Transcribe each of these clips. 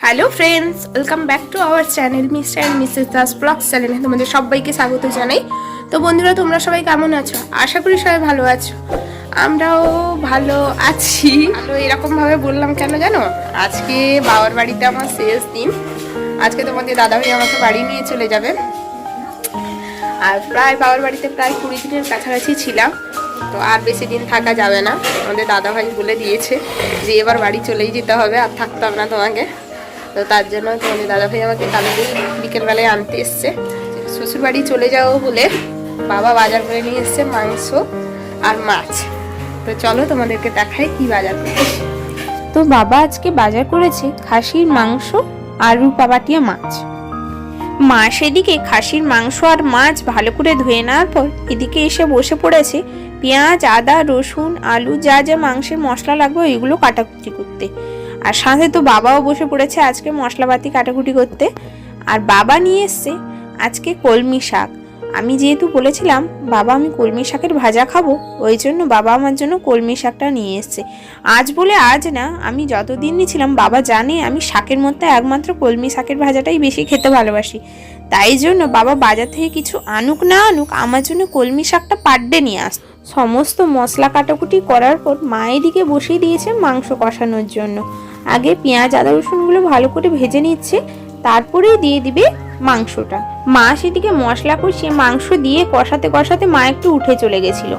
Hello friends welcome back to our channel mister and misses Das blog চ্যানেলে তোমাদের সবাইকে স্বাগত জানাই। তো বন্ধুরা, তোমরা সবাই কেমন আছো? আশা করি সবাই ভালো আছো। আমরাও ভালো আছি। তো এরকমভাবে বললাম কেন জানো? আজকে বাবার বাড়িতে আমার শেষ দিন আজকে তোমাদের দাদাভাই আমাকে বাড়ি নিয়ে চলে যাবে। আর প্রায় বাবার বাড়িতে প্রায় কুড়ি দিনের কাছাকাছি ছিলাম। তো আর বেশি দিন থাকা যাবে না। আমাদের দাদাভাই বলে দিয়েছে যে এবার বাড়ি চলেই যেতে হবে, আর থাকতাম না তোমাকে। তো তার জন্য তোমাদের দাদাভাই আমাকে কালকে বিকেলবেলায় আনতে এসছে। শ্বশুর বাড়ি চলে যাব বলে বাবা বাজার করে নিয়ে এসছে মাংস আর মাছ। তো চলো তোমাদেরকে দেখাই কি বাজার করেছে। তো বাবা আজকে বাজার করেছে খাসির মাংস আর রূপাবাটিয়া মাছ। মা সেদিকে খাসির মাংস আর মাছ ভালো করে ধুয়ে নেওয়ার পর এদিকে এসে বসে পড়েছে পেঁয়াজ, আদা, রসুন, আলু, যা যা মাংসের মশলা লাগবে এগুলো কাটাকুটি করতে। আর সাথে তো বাবাও বসে পড়েছে আজকে মশলাপাতি কাটাকুটি করতে। আর বাবা নিয়ে এসছে আজকে কলমি শাক। আমি যেহেতু বলেছিলাম, বাবা আমি কলমি শাকের ভাজা খাব, ওই জন্য বাবা আমার জন্য কলমি শাকটা নিয়ে এসছে। আজ বলে আজ না, আমি যতদিনই ছিলাম বাবা জানে আমি শাকের মধ্যে একমাত্র কলমি শাকের ভাজাটাই বেশি খেতে ভালোবাসি। তাই জন্য বাবা বাজার থেকে কিছু আনুক না আনুক, আমার জন্য কলমি শাকটা পাড্ডে নিয়ে আস সমস্ত মশলা কাটাকুটি করার পর মায়ের দিকে বসিয়ে দিয়েছে মাংস কষানোর জন্য। আগে পেঁয়াজ, আদা, রসুনগুলো ভালো করে ভেজে নিচ্ছে, তারপরেই দিয়ে দিবে মাংসটা। মা সেদিকে মশলা কষিয়ে মাংস দিয়ে কষাতে কষাতে মা একটু উঠে চলে গেছিল।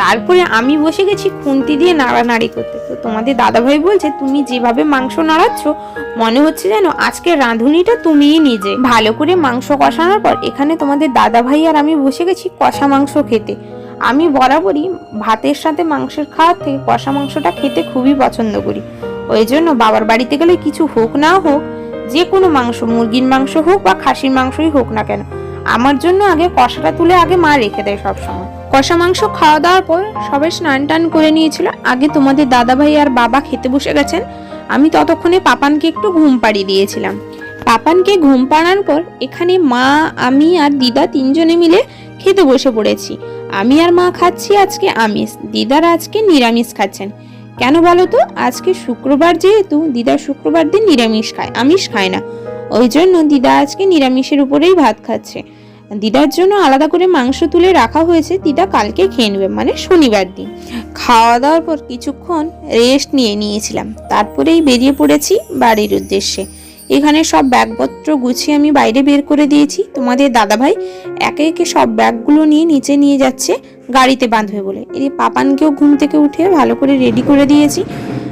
তারপরে আমি বসে গেছি খুন্তি দিয়ে নাড়ানাড়ি করতে। তো তোমাদের দাদাভাই বলছে, তুমি যেভাবে মাংস নাড়াচ্ছ, মনে হচ্ছে যেন আজকে রাঁধুনিটা তুমিই নিজে। ভালো করে মাংস কষানোর পর এখানে তোমাদের দাদাভাই আর আমি বসে গেছি কষা মাংস খেতে। আমি বরাবরই ভাতের সাথে মাংসের খাওয়ার থেকে কষা মাংসটা খেতে খুবই পছন্দ করি। ওই জন্য বাবার বাড়িতে গেলে কিছু হোক না হোক, যে কোনো মাংস, মুরগির মাংস হোক বা খাসির মাংসই হোক না কেন, আমার জন্য আগে কষাটা তুলে আগে মা রেখে দেয় সবসময়। কষা মাংস খাওয়া দাওয়ার পর সবাই স্নান টান করে নিয়েছিল। আগে তোমাদের দাদা ভাই আর বাবা খেতে বসে গেছেন। আমি ততক্ষণে পাপানকে একটু ঘুম পাড়িয়ে দিয়েছিলাম। পাপানকে ঘুম পাড়ানোর পর এখানে মা, আমি আর দিদা তিনজনে মিলে খেতে বসে পড়েছি। আমি আর মা খাচ্ছি আজকে আমিষ, দিদার আজকে নিরামিষ খাচ্ছেন। কেন বলো তো? আজকে শুক্রবার যেহেতু, দিদা শুক্রবার দিন নিরামিষ খায়, আমিষ খায় না। ওই জন্য দিদা আজকে নিরামিষের উপরেই ভাত খাচ্ছে। দিদার জন্য আলাদা করে মাংস তুলে রাখা হয়েছে, দিদা কালকে খেয়ে নেবে মানে শনিবার দিন। খাওয়া দাওয়ার পর কিছুক্ষণ রেস্ট নিয়ে নিয়েছিলাম। তারপরেই বেরিয়ে পড়েছি বাড়ির উদ্দেশ্যে। এখানে সব ব্যাগপত্র গুছিয়ে আমি বাইরে বের করে দিয়েছি। তোমাদের দাদাভাই একে একে সব ব্যাগগুলো নিয়ে নিচে নিয়ে যাচ্ছে গাড়িতে বাঁধবে বলে। এই পাপানকেও ঘুম থেকে উঠে ভালো করে রেডি করে দিয়েছি।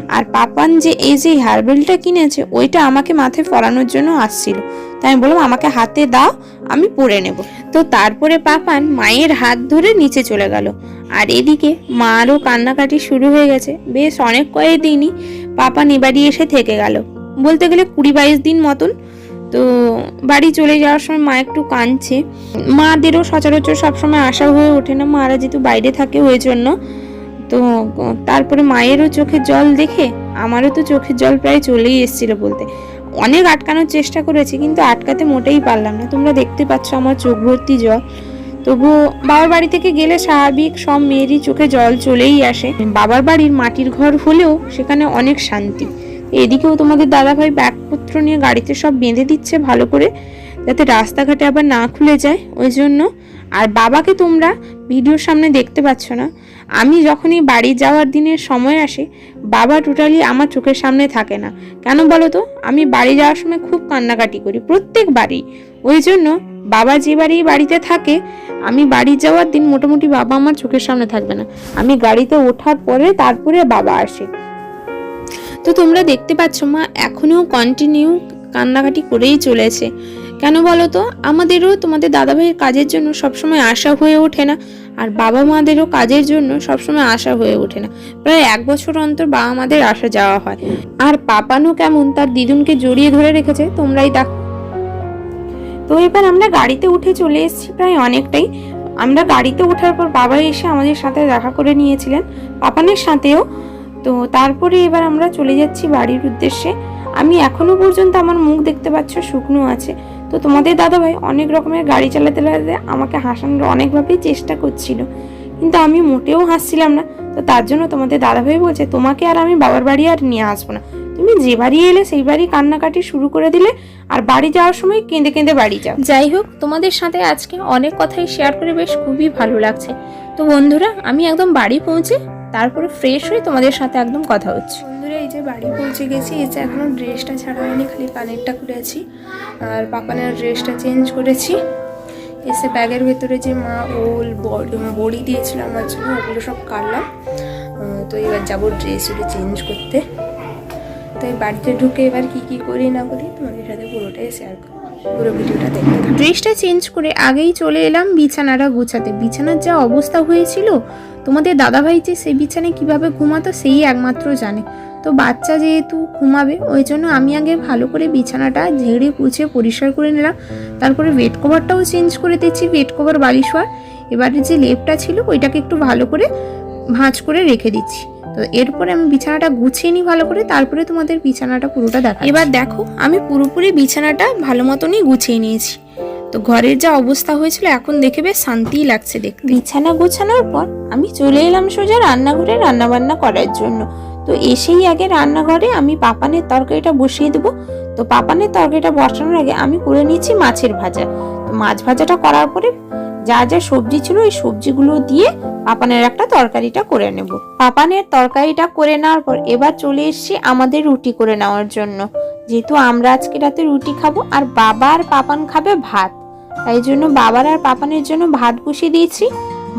আর পাপান যে এই যে হারবেলটা কিনেছে, ওইটা আমাকে মাথায় পরানোর জন্য আসছিল। তাই আমি বললাম, আমাকে হাতে দাও, আমি পরে নেব। তো তারপরে পাপান মায়ের হাত ধরে নিচে চলে গেল। আর এদিকে মারও কান্নাকাটি শুরু হয়ে গেছে। বেশ অনেক কয়েকদিনই পাপান এবারই এসে থেকে গেল। বলতে গেলে কুড়ি বাইশ দিন মতন। তো বাড়ি চলে যাওয়ার সময় মা একটু কাঁদছে। মাদেরও সচরাচর সবসময় আশা হয়ে ওঠে না, মারা যেহেতু বাইরে থাকে ওই জন্য। তো তারপরে মায়েরও চোখের জল দেখে, আমারও তো চোখের জল প্রায় চলেই এসেছিল বলতে। অনেক আটকানোর চেষ্টা করেছি, কিন্তু আটকাতে মোটেই পারলাম না। তোমরা দেখতে পাচ্ছ আমার চোখ ভর্তি জল। তবু বাবার বাড়ি থেকে গেলে স্বাভাবিক সব মেয়েরই চোখে জল চলেই আসে। বাবার বাড়ির মাটির ঘর হলেও সেখানে অনেক শান্তি। এদিকেও তোমাদের দাদাভাই ব্যাগপত্র নিয়ে গাড়িতে সব বেঁধে দিচ্ছে ভালো করে, যাতে রাস্তাঘাটে আবার না খুলে যায়। ওই জন্য, আর বাবাকে তোমরা ভিডিওর সামনে দেখতে পাচ্ছ না। আমি যখনই বাড়ি যাওয়ার দিনের সময় আসে, বাবা টোটালি আমার চোখের সামনে থাকে না। কেন বলো তো? আমি বাড়ি যাওয়ার সময় খুব কান্নাকাটি করি, প্রত্যেক বাড়ি। ওই জন্য বাবা যে বাড়ি বাড়িতে থাকে, আমি বাড়ি যাওয়ার দিন মোটামুটি বাবা আমার চোখের সামনে থাকবে না। আমি গাড়িতে ওঠার পরে তারপরে বাবা আসে। তো তোমরা দেখতে পাচ্ছ মা, এখনও কন্টিনিউ কান্নাকাটি করেই চলেছে। কেন বলো তো? আমাদেরও তোমাদের দাদাভাইয়ের কাজের জন্য সবসময় আশা হয়ে ওঠে না, আর বাবা মাদেরও কাজের জন্য সবসময় আশা হয়ে ওঠে না। প্রায় এক বছর অন্তর বাবা মাদের আসা যাওয়া হয়। আর পাপানো কেমন? তার দিদুনকে জড়িয়ে ধরে রেখেছে, তোমরাই দেখ। তো এবার আমরা গাড়িতে উঠে চলে এসেছি প্রায় অনেকটাই। আমরা গাড়িতে ওঠার পর বাবা এসে আমাদের সাথে দেখা করে নিয়েছিলেন। পাপানের সাথেও তো তারপরে এবার আমরা চলে যাচ্ছি বাড়ির উদ্দেশ্যে। আমি এখনও পর্যন্ত আমার মুখ দেখতে পাচ্ছ শুকনো আছে। তো তোমাদের দাদাভাই অনেক রকমের গাড়ি চালাতে চালাতে আমাকে হাসানোর অনেকভাবেই চেষ্টা করছিল। কিন্তু আমি মোটেও হাসছিলাম না। তো তার জন্য তোমাদের দাদাভাই বলছে, তোমাকে আর আমি বাবার বাড়ি আর নিয়ে আসব না। তুমি যে বাড়ি এলে সেই বাড়ি কান্নাকাটি শুরু করে দিলে আর বাড়ি যাওয়ার সময় কেঁদে কেঁদে বাড়ি যাও। যাই হোক, তোমাদের সাথে আজকে অনেক কথাই শেয়ার করে বেশ খুবই ভালো লাগছে। তো বন্ধুরা, আমি একদম বাড়ি পৌঁছে তারপরে ফ্রেশ হয়ে তোমাদের সাথে একদম কথা হচ্ছে। বন্ধুরা এই যে বাড়ি পৌঁছে গেছি এই যে এখনও ড্রেসটা ছাড়া হয়নি খালি কানেরটা করেছি আর পাপানের ড্রেসটা চেঞ্জ করেছি। এসে ব্যাগের ভেতরে যে মা ওল বড়- বড়ি দিয়েছিল আমার জন্য ওগুলো সব কাটলাম। তো এবার যাব ড্রেস ওটা চেঞ্জ করতে। তো এই বাড়িতে ঢুকে এবার কি কি করি না করি তোমাদের সাথে পুরোটাই শেয়ার করব। পুরো ভিডিওটা দেখতে ড্রেসটা চেঞ্জ করে আগেই চলে এলাম বিছানাটা গুছাতে। বিছানার যা অবস্থা হয়েছিল তোমাদের দাদাভাই যে সেই বিছানায় কীভাবে ঘুমাতো সেই একমাত্র জানে। তো বাচ্চা যেহেতু ঘুমাবে, ওই জন্য আমি আগে ভালো করে বিছানাটা ঝেড়ে পুছে পরিষ্কার করে নিলাম। তারপরে বেড কভারটাও চেঞ্জ করে দিচ্ছি বেড কভার বালিশ হওয়ার। এবারে যে লেপটা ছিল, ওইটাকে একটু ভালো করে ভাঁজ করে রেখে দিচ্ছি। তো এরপরে আমি বিছানাটা গুছিয়ে নিই ভালো করে, তারপরে তোমাদের বিছানাটা পুরোটা দেখা এবার দেখো, আমি পুরোপুরি বিছানাটা ভালো মতনই গুছিয়ে নিয়েছি। তো ঘরের যা অবস্থা হয়েছিল, এখন দেখে বেশ শান্তিই লাগছে দেখতে। বিছানা গোছানোর পর আমি চলে এলাম সোজা রান্নাঘরে রান্নাবান্না করার জন্য। তো এসেই আগে রান্নাঘরে আমি পাপানের তরকারিটা বসিয়ে দেবো। তো পাপানের তরকারিটা বসানোর আগে আমি করে নিয়েছি মাছের ভাজা। তো মাছ ভাজাটা করার পরে যা যা সবজি ছিল, ওই সবজিগুলো দিয়ে পাপানের একটা তরকারিটা করে নেব। পাপানের তরকারিটা করে নেওয়ার পর এবার চলে এসেছি আমাদের রুটি করে নেওয়ার জন্য। যেহেতু আমরা আজকে রাতে রুটি খাব আর বাবা আর পাপান খাবে ভাত, তাই জন্য বাবার আর পাপানের জন্য ভাত বসিয়ে দিয়েছি।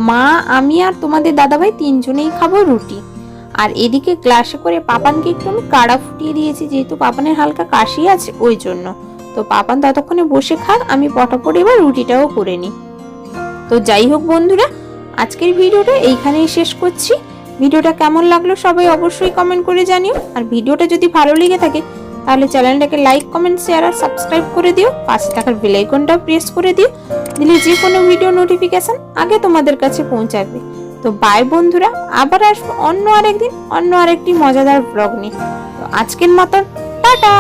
মা, আমি আর তোমাদের দাদাভাই তিনজনেই খাব রুটি। আর এদিকে গ্লাসে করে পাপানকে একটু আমি কাড়া ফুটিয়ে দিয়েছি, যেহেতু পাপানের হালকা কাশি আছে ওই জন্য। তো পাপান ততক্ষণে বসে খাক, আমি পটাপট এবার রুটিটাও করে নিই। তো যাই হোক বন্ধুরা, আজকের ভিডিওটা এইখানেই শেষ করছি। ভিডিওটা কেমন লাগল সবাই অবশ্যই কমেন্ট করে জানিও। আর ভিডিওটা যদি ভালো লেগে থাকে, তাহলে চ্যানেলটাকে লাইক কমেন্ট শেয়ার আর সাবস্ক্রাইব করে দিও। পাশে থাকার বেল আইকনটা প্রেস করে দিও। দিলে যে কোনো ভিডিও নোটিফিকেশন আগে তোমাদের কাছে পৌঁছাবে। তো বাই বন্ধুরা, আবার আসব অন্য আরেকদিন, অন্য আরেকটি মজাদার ব্লগ নিয়ে। তো আজকের মতন, টাটা!